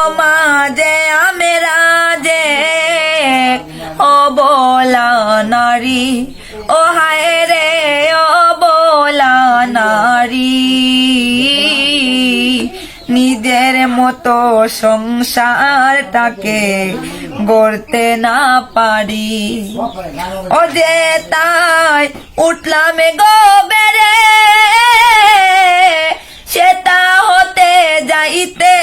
সমাজে আমরা যে অবলা নারী, ও হায় রে অবলা নারী। নিজের মতো সংসারটাকে গড়তে না পারি। ও যে তাই উঠলাম গো বেড়ে সেটা হতে যাইতে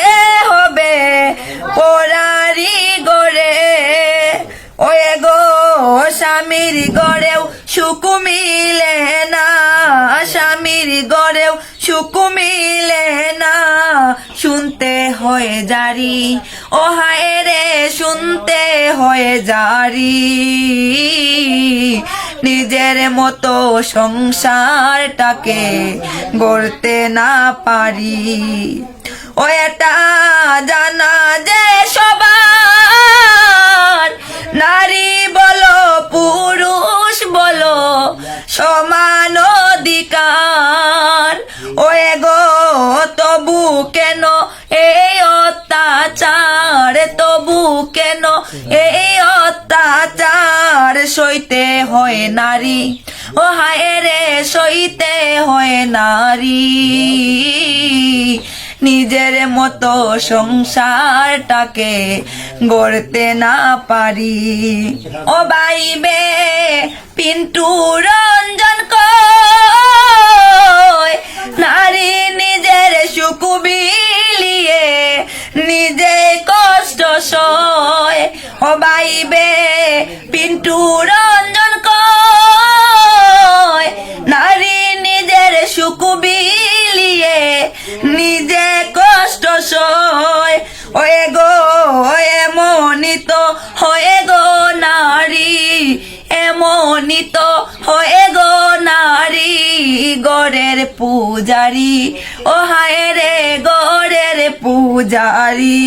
স্বামীর গড়েও সুখ মিলে না, স্বামীর গড়েও সুখ মিলে না। শুনতে হয়ে জারি, ও হায় রে, শুনতে হয় জারি। নিজের মতো সংসারটাকে গড়তে না পারি। ও এটা জানা এই অত্যাচার সইতে হয় নারী। ও হায় রে, সইতে হয় নারী। নিজের মতো সংসারটাকে গড়তে না পারি। ও বাইবে পিন্টু রঞ্জন কয় বাইবে পিন্টু রঞ্জন নারী নিজের সুখ বিলিয়ে নিজে কষ্ট সয়। ওয়ে গো এমনই তো হয়ে গো নারী এমনই তো হয়ে গো নারী, গড়ের পূজারি। ও হায় রে গড়ের পূজারি।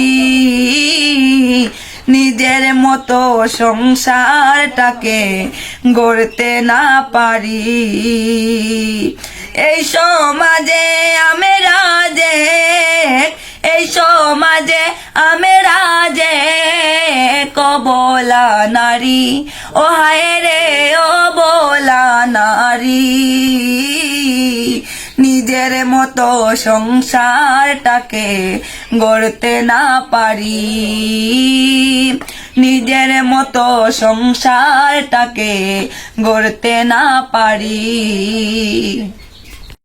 নিজের মতো সংসারটাকে গড়তে না পারি। এই সমাজে আমরা যে এই সমাজে আমরা যে কবলা নারী, ও হায় রে, ও বলা নারী। নিজের মতো সংসারটাকে গড়তে না পারি। নিজের মতো সংসারটাকে গড়তে না পারি।